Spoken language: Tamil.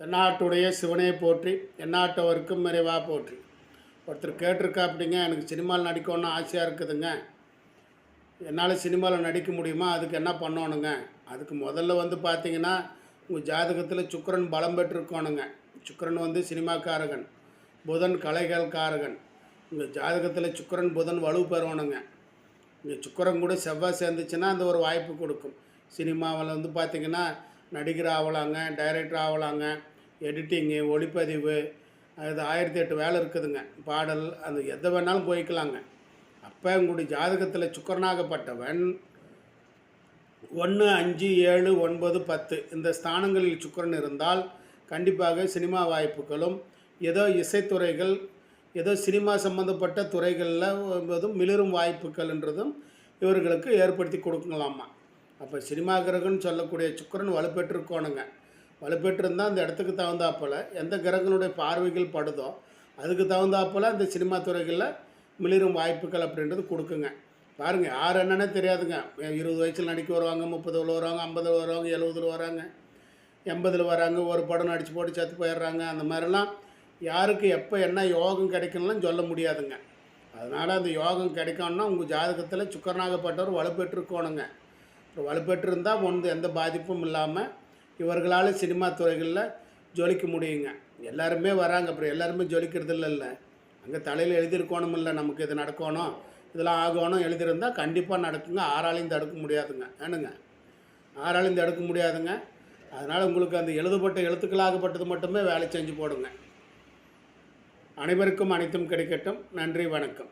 தென்னாட்டுடைய சிவனே போற்றி எந்நாட்டவருக்கும் நிறைவாக போற்றி. ஒருத்தர் கேட்டிருக்கா அப்படிங்க எனக்கு சினிமாவில் நடிக்கணும்னு ஆசையாக இருக்குதுங்க. என்னால் சினிமாவில் நடிக்க முடியுமா? அதுக்கு என்ன பண்ணணுங்க? அதுக்கு முதல்ல வந்து பார்த்தீங்கன்னா உங்கள் ஜாதகத்தில் சுக்கரன் பலம் பெற்றிருக்கணுங்க. சுக்கிரன் வந்து சினிமாக்காரகன் புதன் கலைகள் காரகன் உங்கள் ஜாதகத்தில் சுக்கிரன் புதன் வலு பெறணுங்க. இங்கே சுக்கரன் கூட செவ்வாய் சேர்ந்துச்சுன்னா அந்த ஒரு வாய்ப்பு கொடுக்கும். சினிமாவில் வந்து பார்த்திங்கன்னா நடிகர் ஆகலாங்க டைரக்டர் ஆகலாங்க எடிட்டிங்கு ஒளிப்பதிவு அது ஆயிரத்தி எட்டு வேலை இருக்குதுங்க. பாடல் அது எதை வேணாலும் போய்க்கலாங்க. அப்போ உங்களுடைய ஜாதகத்தில் சுக்கரனாகப்பட்டவன் ஒன்று அஞ்சு ஏழு ஒன்பது பத்து இந்த ஸ்தானங்களில் சுக்கரன் இருந்தால் கண்டிப்பாக சினிமா வாய்ப்புகளும் ஏதோ இசைத்துறைகள் ஏதோ சினிமா சம்மந்தப்பட்ட துறைகளில் என்பதும் மிளிரும் வாய்ப்புகள்ன்றதும் இவர்களுக்கு ஏற்படுத்தி கொடுக்கலாமா? அப்போ சினிமா கிரகம்னு சொல்லக்கூடிய சுக்கரன் வலுப்பெற்றிருக்கோணுங்க. வலுப்பெற்றிருந்தால் அந்த இடத்துக்கு தகுந்தாப்பில் எந்த கிரகங்களுடைய பார்வைகள் படுதோ அதுக்கு தகுந்தாப்பில் அந்த சினிமா துறைகளில் மிளிரும் வாய்ப்புகள் அப்படின்றது கொடுக்குங்க. பாருங்கள் யார் என்னன்னே தெரியாதுங்க. இருபது வயசில் நடிக்க வருவாங்க முப்பதில் வருவாங்க ஐம்பதில் வருவாங்க எழுபதில் வராங்க எண்பதில் வராங்க ஒரு படம் நடித்து போட்டு செத்து போயிடுறாங்க அந்த மாதிரிலாம் யாருக்கு எப்போ என்ன யோகம் கிடைக்கணும்லாம் சொல்ல முடியாதுங்க. அதனால் அந்த யோகம் கிடைக்கணும்னா உங்கள் ஜாதகத்தில் சுக்கரனாகப்பட்டவர் வலுப்பெற்றுக்கோணுங்க வலுப்பெற்றிருந்தால் ஒன்று எந்த பாதிப்பும் இல்லாமல் இவர்களால் சினிமா துறைகளில் ஜொலிக்க முடியுங்க. எல்லாருமே வராங்க. அப்புறம் எல்லாருமே ஜொலிக்கிறது இல்லை அங்கே தலையில் எழுதியிருக்கணும் இல்லை நமக்கு இது நடக்கணும் இதெல்லாம் ஆகணும் எழுதியிருந்தால் கண்டிப்பாக நடக்குங்க. ஆறாலையும் தடுக்க முடியாதுங்க. வேணுங்க. ஆறாலையும் தடுக்க முடியாதுங்க. அதனால் உங்களுக்கு அந்த எழுதப்பட்ட எழுத்துக்களாகப்பட்டது மட்டுமே வேலை செஞ்சு போடுங்க. அனைவருக்கும் அனைத்தும் கிடைக்கட்டும். நன்றி வணக்கம்.